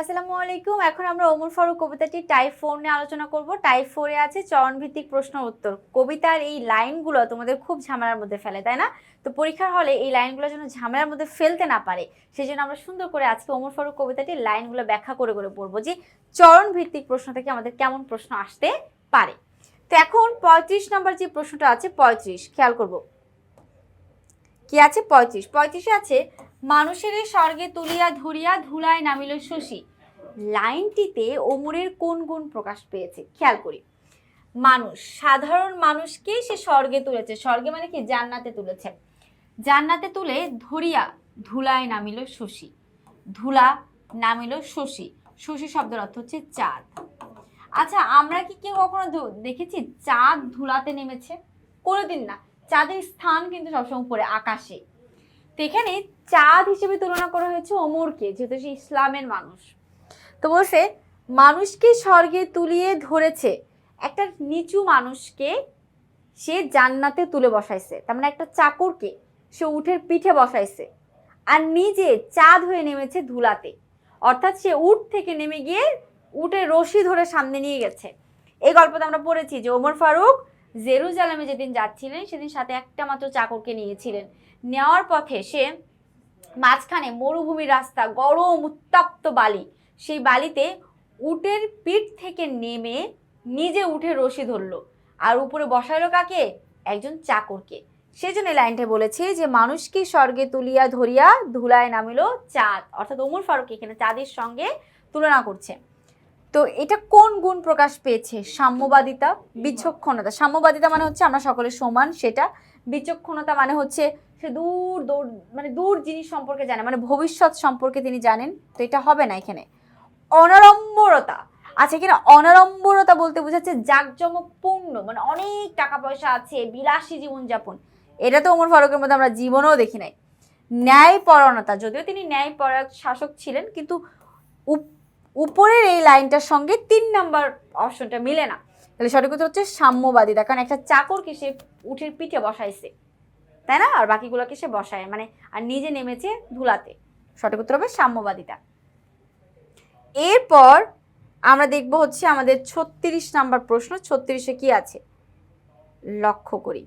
আসসালামু আলাইকুম। এখন আমরা ওমর ফারুক কবিতাটি টাইপ ফোর নিয়ে আলোচনা করব। টাইপ ফোরে আছে চরণভিত্তিক প্রশ্ন উত্তর। কবিতার এই লাইনগুলো তোমাদের খুব ঝামেলার মধ্যে ফেলে, তাই না? তো পরীক্ষার হলে এই লাইনগুলো যেন ঝামেলার মধ্যে ফেলতে না পারে সেই জন্য আমরা সুন্দর করে আজকে ওমর ফারুক কবিতাটির লাইনগুলো ব্যাখ্যা করে করে পড়ব যে চরণভিত্তিক প্রশ্ন থেকে আমাদের কেমন প্রশ্ন আসতে পারে? তো এখন পঁয়ত্রিশ নম্বর যে প্রশ্নটা আছে, পঁয়ত্রিশ, খেয়াল করব। কি আছে? পঁয়ত্রিশ। পঁয়ত্রিশে আছে মানুষের স্বর্গে তুলিয়া ধরিয়া ধুলায় নামিল শশী। লাইনটিতে ওমরের কোন গুণ প্রকাশ পেয়েছে? খেয়াল করি। মানুষ, সাধারণ মানুষকে সে স্বর্গে তুলেছে। স্বর্গে মানে কি? জান্নাতে তুলেছে। জান্নাতে তুলে ধরিয়া ধুলায় নামিল শশী। ধুলা নামিল শশী। শশী শব্দের অর্থ হচ্ছে চাঁদ। আচ্ছা আমরা কি কেউ কখনো দেখেছি চাঁদ ধুলাতে নেমেছে? কোনোদিন না। চাঁদের স্থান কিন্তু সবসময় উপরে, আকাশে। তো এখানে চাঁদ হিসেবে তুলনা করা হয়েছে ওমরকে যেহেতু সে ইসলামের মানুষ। তো বলছে, মানুষকে স্বর্গে তুলিয়ে ধরেছে একটা নিচু মানুষকে সে জান্নাতে তুলে বসাইছে। তার মানে একটা চাকরকে সে উঠের পিঠে বসাইছে। আর নিজে চাঁদ হয়ে নেমেছে ধুলাতে। অর্থাৎ সে উট থেকে নেমে গিয়ে উটের রশি ধরে সামনে নিয়ে গেছে। এই গল্পটা আমরা পড়েছি যে ওমর ফারুক জেরুজালামে যেদিন যাচ্ছিলেন, সেদিন সাথে একটা মাত্র চাকরকে নিয়েছিলেন। নেওয়ার পথে সে মাঝখানে মরুভূমির রাস্তা, গরম উত্তপ্ত বালি। সেই বালিতে উটের পিঠ থেকে নেমে নিজে উঠে রশি ধরলো। আর উপরে বসাইলো কাকে? একজন চাকরকে। সেজন্য এই লাইনটা বলেছে যে, মানুষকে স্বর্গে তুলিয়া ধরিয়া ধুলায় নামিল চাঁদ। অর্থাৎ ওমর ফারুক এখানে চাঁদের সঙ্গে তুলনা করছে। তো এটা কোন গুণ প্রকাশ পেয়েছে? সাম্যবাদিতা, বিচক্ষণতা। সাম্যবাদিতা মানে হচ্ছে আমরা সকলে সমান, সেটা বিচক্ষণতা মানে হচ্ছে সে দূর দূর মানে দূর জিনিস সম্পর্কে জানে মানে ভবিষ্যৎ সম্পর্কে তিনি জানেন, তো এটা হবে না এখানে। অনাড়ম্বরতা আচ্ছা এখানে অনাড়ম্বরতা বলতে বোঝাচ্ছে জাঁকজমকপূর্ণ মানে অনেক টাকা পয়সা আছে, বিলাসী জীবনযাপন। এটা তো ওমর ফারুকের মধ্যে আমরা জীবনেও দেখি নাই। ন্যায়পরণতা যদিও তিনি ন্যায়পরায়ক শাসক ছিলেন, কিন্তু উপ- উপরের এই লাইনটার সঙ্গে তিন নাম্বার অপশনটা মিলে না। তাহলে সঠিক উত্তর হচ্ছে সাম্যবাদিতা কারণ একটা চাকরকে সে উঠের পিঠে বসাইছে। তাই না? আর বাকিগুলোকে সে বসায়। মানে আর নিজে নেমেছে ধুলাতে। সঠিক উত্তর হবে সাম্যবাদিতা। এরপর আমরা দেখব হচ্ছে আমাদের ছত্রিশ নাম্বার প্রশ্ন, ছত্রিশে কি আছে? লক্ষ্য করি।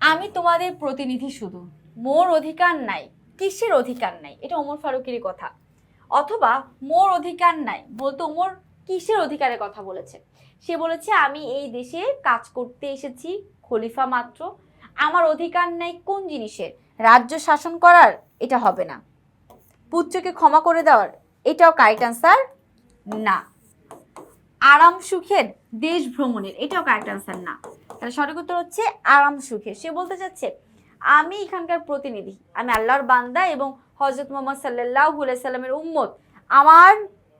আমি তোমাদের প্রতিনিধি শুধু। মোর অধিকার নাই। কিসের অধিকার নাই? এটা ওমর ফারুকেরই কথা। অথবা, মোর অধিকার নাই বলতে ওমর কিসের অধিকারের কথা বলেছে সে বলেছে, আমি এই দেশে কাজ করতে এসেছি, খলিফা মাত্র। আমার অধিকার নাই কোন জিনিসের। রাজ্য শাসন করার এটা হবে না। পুত্রকে ক্ষমা করে দেওয়ার এটাও কারেক্ট আনসার না। আরাম সুখের দেশ ভ্রমণের এটাও কারেক্ট আনসার না। তাহলে সঠিক উত্তর হচ্ছে আরাম সুখের। সে বলতে চাচ্ছে, আমি এখানকার প্রতিনিধি। আমি আল্লাহর বান্দা এবং হজরত মোহাম্মদ সাল্লাহ সাল্লামের উম্মত। আমার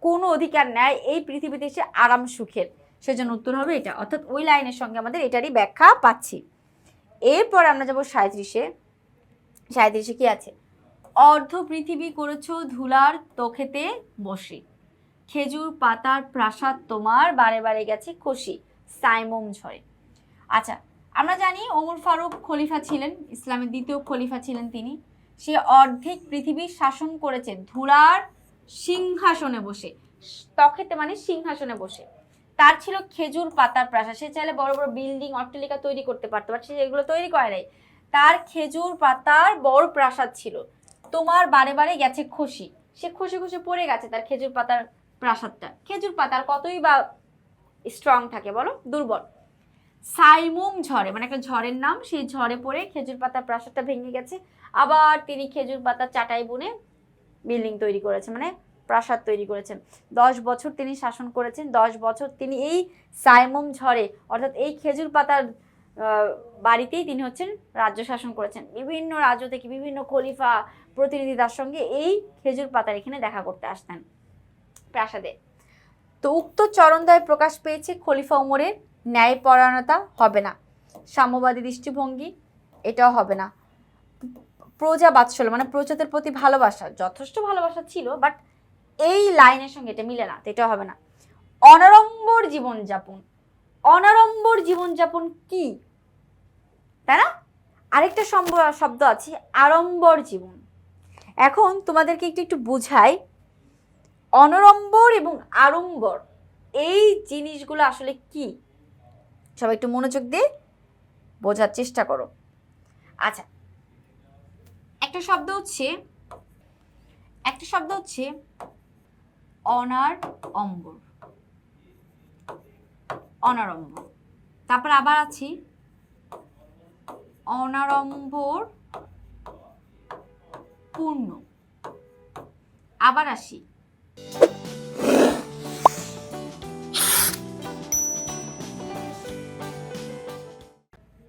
কোনো অধিকার নেয় এই পৃথিবীতে এসে আরাম সুখের। সেজন্য উত্তর হবে এটা। অর্থাৎ ওই লাইনের সঙ্গে আমাদের এটারই ব্যাখ্যা পাচ্ছি। এরপর আমরা যাব সাঁত্রিশে সাঁত্রিশে কি আছে? অর্ধ পৃথিবী করেছ ধুলার তোখেতে বসে। খেজুর পাতার প্রাসাদ তোমার, বারে বারে গেছে খুশি সাইমম ঝরে। আচ্ছা আমরা জানি ওমর ফারুক খলিফা ছিলেন, ইসলামের দ্বিতীয় খলিফা ছিলেন তিনি। সে অর্ধেক পৃথিবী শাসন করেছেন ধুলার সিংহাসনে বসে। তখেতে মানে সিংহাসনে বসে। তার ছিল খেজুর পাতার প্রাসাদ। সে চাইলে বড় বড় বিল্ডিং, অট্টালিকা তৈরি করতে পারতো বাট সে এগুলো তৈরি করে নাই। তার খেজুর পাতার বড় প্রাসাদ ছিল। তোমার বারে বারে গেছে খুশি। সে খুশি খুশি পড়ে গেছে তার খেজুর পাতার প্রাসাদটা। খেজুর পাতার কতই বা স্ট্রং থাকে বলো? দুর্বল। সাইমুম ঝড়ে মানে একটা ঝড়ের নাম, সেই ঝড়ে পড়ে খেজুর পাতার প্রাসাদটা ভেঙে গেছে। আবার তিনি খেজুর পাতার চাটাই বুনে বিল্ডিং তৈরি করেছে। মানে প্রাসাদ তৈরি করেছেন। দশ বছর তিনি শাসন করেছেন, দশ বছর তিনি এই সাইমুম ঝড়ে, অর্থাৎ এই খেজুর পাতার বাড়িতেই তিনি হচ্ছেন রাজ্য শাসন করেছেন। বিভিন্ন রাজ্য থেকে বিভিন্ন খলিফা প্রতিনিধি তার সঙ্গে এই খেজুর পাতার এখানে দেখা করতে আসতেন প্রাসাদে। তো উক্ত চরণদ্বয় প্রকাশ পেয়েছে খলিফা উমরের ন্যায়পরায়ণতা হবে না, সাম্যবাদী দৃষ্টিভঙ্গি এটাও হবে না। প্রজা বাৎসল্য মানে প্রজাদের প্রতি ভালোবাসা, যথেষ্ট ভালোবাসা ছিল, বাট এই লাইনের সঙ্গে এটা মিলে না, তো এটা হবে না। অনাড়ম্বর জীবনযাপন। অনাড়ম্বর জীবনযাপন কি? তাই না? আরেকটা শব্দ আছে, আড়ম্বর জীবন। এখন তোমাদেরকে একটু একটু বুঝাই। অনরম্বর এবং আড়ম্বর, এই জিনিসগুলো আসলে কি? সবাই একটু মনোযোগ দিয়ে বোঝার চেষ্টা করো। আচ্ছা একটা শব্দ হচ্ছে একটা শব্দ হচ্ছে অনার অম্বর। অনারম্বর তারপর আবার আছি। অনারম্বর পূর্ণ। আবার আসি।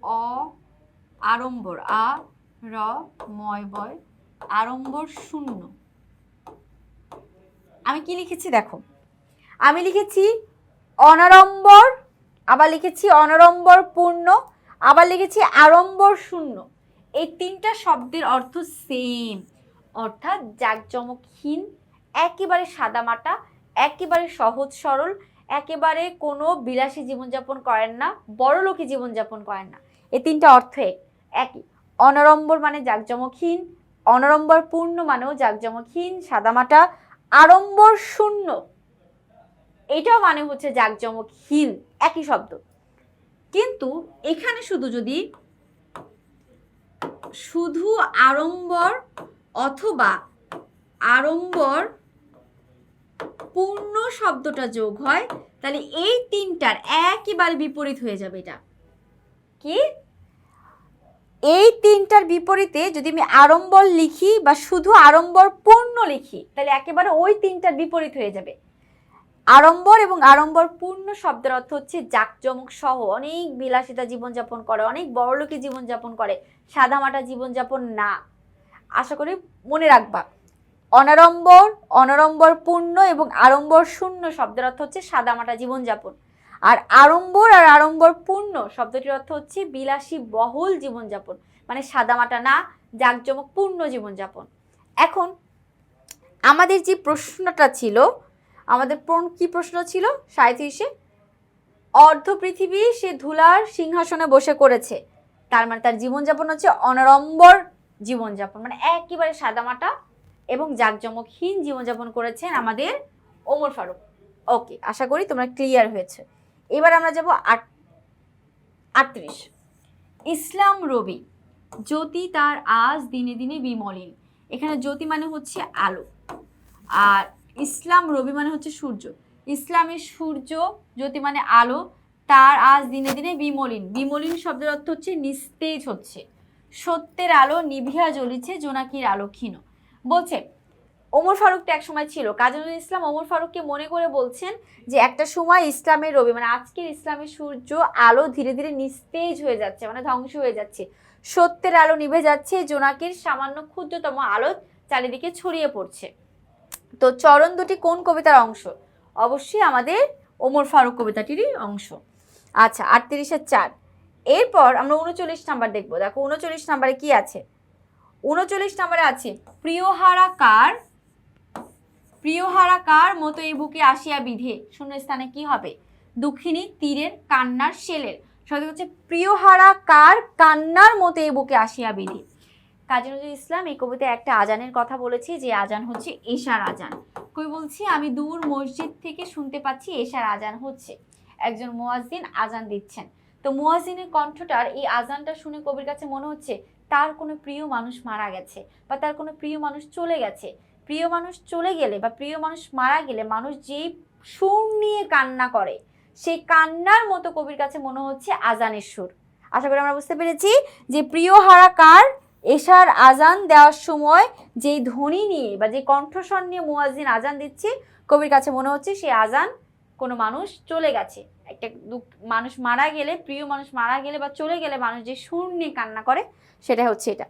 অ আড়ম্বর। আ, র, ময়, বয়। আড়ম্বর শূন্য। আমি কি লিখেছি দেখো? আমি লিখেছি অনারম্বর আবার লিখেছি অনারম্বর পূর্ণ, আবার লিখেছি আড়ম্বর শূন্য। এই তিনটা শব্দের অর্থ সেম অর্থাৎ জাঁকজমকহীন, একেবারে সাদামাটা, একেবারে সহজ সরল, একেবারে কোনো বিলাসী জীবনযাপন করেন না বড়লোকী জীবনযাপন করেন না। এই তিনটা অর্থ এক। একই। অনরম্বর মানে জাঁকজমকহীন অনরম্বর পূর্ণ মানেও জাঁকজমকহীন, সাদামাটা আড়ম্বর শূন্য। এটাও মানে হচ্ছে জাঁকজমকহীন, একই শব্দ। কিন্তু এখানে শুধু যদি শুধু আড়ম্বর অথবা আড়ম্বর পূর্ণ শব্দটা যোগ হয়, তাহলে এই তিনটার একেবারে বিপরীত হয়ে যাবে এটা। কি? এই তিনটার বিপরীতে যদি আমি আড়ম্বর লিখি বা শুধু আড়ম্বর পূর্ণ লিখি, তাহলে একেবারে ওই তিনটার বিপরীত হয়ে যাবে। আড়ম্বর এবং আড়ম্বর পূর্ণ শব্দের অর্থ হচ্ছে জাকজমক সহ অনেক বিলাসিতা জীবনযাপন করে, অনেক বড়লোকী জীবনযাপন করে, সাদামাটা জীবনযাপন না। আশা করি মনে রাখবা, অনাড়ম্বর অনাড়ম্বর পূর্ণ এবং আড়ম্বর শূন্য শব্দের অর্থ হচ্ছে সাদামাটা জীবনযাপন। আর আড়ম্বর আর আড়ম্বর পূর্ণ শব্দটির অর্থ হচ্ছে বিলাসী বহুল জীবনযাপন। মানে সাদামাটা না জাকজমক পূর্ণ জীবনযাপন। এখন আমাদের যে প্রশ্নটা ছিল, আমাদের কি প্রশ্ন ছিল? সাঁত্রিশে অর্ধ পৃথিবী সে ধুলার সিংহাসনে বসে করেছে। তার মানে তার জীবনযাপন হচ্ছে অনাড়ম্বর জীবনযাপন। মানে একেবারে সাদামাটা এবং জাঁকজমকহীন জীবনযাপন করেছেন আমাদের ওমর ফারুক। ওকে, আশা করি তোমরা ক্লিয়ার হয়েছে। এবার আমরা যাব আট, আটত্রিশ। ইসলাম রবি, জ্যোতি তার আজ দিনে দিনে বিমলিন। এখানে জ্যোতি মানে হচ্ছে আলো। আর ইসলাম রবি মানে হচ্ছে সূর্য। ইসলামের সূর্য, জ্যোতি মানে আলো, তার আজ দিনে দিনে বিমলিন। বিমলিন শব্দের অর্থ হচ্ছে নিস্তেজ হচ্ছে। সত্যের আলো নিভিয়া জ্বলিছে, জোনাকির আলো ক্ষীণ। বলছে ওমর ফারুকটা এক সময় ছিল। কাজী ইসলাম ওমর ফারুককে মনে করে বলছেন যে একটা সময় ইসলামের রবি মানে আজকের ইসলামের সূর্য আলো ধীরে ধীরে নিস্তেজ হয়ে যাচ্ছে মানে ধ্বংস হয়ে যাচ্ছে। সত্যের আলো নিভে যাচ্ছে, জোনাকির সামান্য ক্ষুদ্রতম আলো চারিদিকে ছড়িয়ে পড়ছে। তো চরণ দুটি কোন কবিতার অংশ? অবশ্যই আমাদের ওমর ফারুক কবিতাটিরই অংশ। আচ্ছা আটত্রিশের চার। এরপর আমরা উনচল্লিশ নাম্বার দেখব। দেখো, উনচল্লিশ নাম্বারে কি আছে? উনচল্লিশ নাম্বারে আছে, প্রিয়হারা কার প্রিয়হারা কার মতো এই বুকে আসিয়া বিধে? শূন্য স্থানে কি হবে? দুঃখিনী, তীরের, কান্নার শেলের সঠিক হচ্ছে, প্রিয়হারা কার কান্নার মতো এই বুকে আসিয়া বিধে? কাজী নজরুল ইসলাম, এই কবিতায় একটা আজানের কথা বলেছি যে আজান হচ্ছে এশার আজান। কই বলছি, আমি দূর মসজিদ থেকে শুনতে পাচ্ছি এশার আজান হচ্ছে। একজন মুয়াজ্জিন আজান দিচ্ছেন। তো মুয়াজ্জিনের কণ্ঠটার এই আজানটা শুনে কবির কাছে মনে হচ্ছে, তার কোনো প্রিয় মানুষ মারা গেছে বা তার কোনো প্রিয় মানুষ চলে গেছে। প্রিয় মানুষ চলে গেলে বা প্রিয় মানুষ মারা গেলে মানুষ যেই সুর নিয়ে কান্না করে, সেই কান্নার মতো কবির কাছে মনে হচ্ছে আজানের সুর। আশা করি আমরা বুঝতে পেরেছি যে প্রিয় হারা কার? এশার আজান দেওয়ার সময় যেই ধ্বনি নিয়ে বা যে কণ্ঠস্বর নিয়ে মুয়াজ্জিন আজান দিচ্ছে, কবির কাছে মনে হচ্ছে সেই আজান কোনো মানুষ চলে গেছে। একটা দুঃখ, মানুষ মারা গেলে, প্রিয় মানুষ মারা গেলে বা চলে গেলে মানুষ যে সুর নিয়ে কান্না করে সেটা হচ্ছে এটা।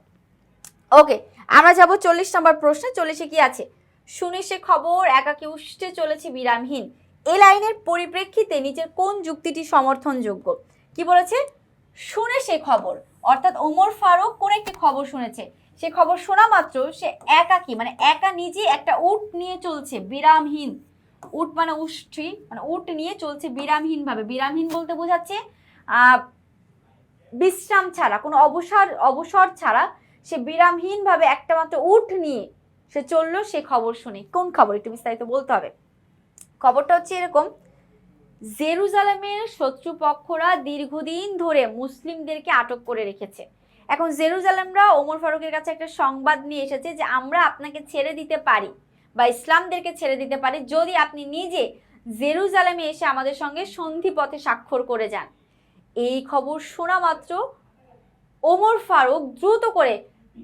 ওকে আমরা যাব চল্লিশ নম্বর প্রশ্নে, চল্লিশে কি আছে? শুনে সে খবর, একাকে উষ্টে চলেছে বিরামহীন। এ লাইনের পরিপ্রেক্ষিতে নিচের কোন যুক্তিটি সমর্থনযোগ্য? কি বলেছে? শুনে সে খবর। অর্থাৎ ওমর ফারুক কোন একটি খবর শুনেছে? সে খবর শোনা মাত্র সে একাকী মানে একা নিজে একটা উট নিয়ে চলছে বিরামহীন। উট মানে উষ্ঠি মানে উট নিয়ে চলছে বিরামহীন ভাবে বিরামহীন বলতে বোঝাচ্ছে বিশ্রাম ছাড়া, কোনো অবসর অবসর ছাড়া সে বিরামহীন ভাবে একটা মাত্র উঠ নিয়ে সে চলল, সে খবর শুনে। কোন খবর? একটু বিস্তারিত বলতে হবে। খবরটা হচ্ছে এরকম, জেরুজালেমের শত্রুপক্ষরা দীর্ঘদিন ধরে মুসলিমদেরকে আটক করে রেখেছে। এখন জেরুজালেমরা ওমর ফারুকের কাছে একটা সংবাদ নিয়ে এসেছে যে আমরা আপনাকে ছেড়ে দিতে পারি বা ইসলামদেরকে ছেড়ে দিতে পারি যদি আপনি নিজে জেরুজালেমে এসে আমাদের সঙ্গে সন্ধি পথে স্বাক্ষর করে যান। এই খবর শোনা মাত্র ওমর ফারুক দ্রুত করে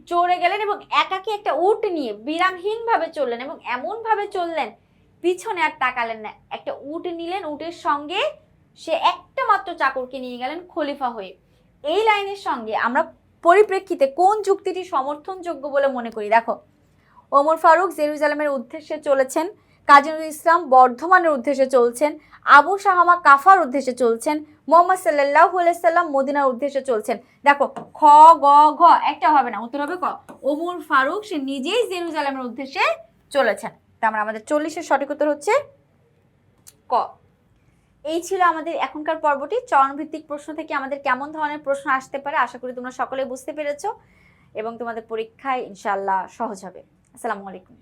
চড়ে গেলেন এবং একাকি একটা উট নিয়ে বিরামহীনভাবে চললেন এবং এমনভাবে চললেন, পিছনে আর তাকালেন না। একটা উট নিলেন, উটের সঙ্গে সে একটা মাত্র চাকরকে নিয়ে গেলেন খলিফা হয়ে। এই লাইনের সঙ্গে আমরা পরিপ্রেক্ষিতে কোন যুক্তিটি সমর্থনযোগ্য বলে মনে করি? দেখো, ওমর ফারুক জেরুজালামের উদ্দেশ্যে চলেছেন কাজী নজরুল ইসলাম বর্ধমানের উদ্দেশ্যে চলছেন, আবু শাহামা কাফার উদ্দেশ্যে চলছেন, মোহাম্মদ সাল্লাহ সাল্লাম মদিনার উদ্দেশ্যে চলছেন। দেখো, খ, গ, ঘ, একটা হবে না, উত্তর হবে ক। ওমর ফারুক, সে নিজেই জেরুজালেমের উদ্দেশ্যে চলেছেন। তার মানে আমাদের চল্লিশের সঠিক উত্তর হচ্ছে ক। এই ছিল আমাদের এখনকার পর্বটি। চরণভিত্তিক প্রশ্ন থেকে আমাদের কেমন ধরনের প্রশ্ন আসতে পারে, আশা করি তোমরা সকলে বুঝতে পেরেছ এবং তোমাদের পরীক্ষায় ইনশাল্লাহ সহজ হবে। আসসালামু আলাইকুম।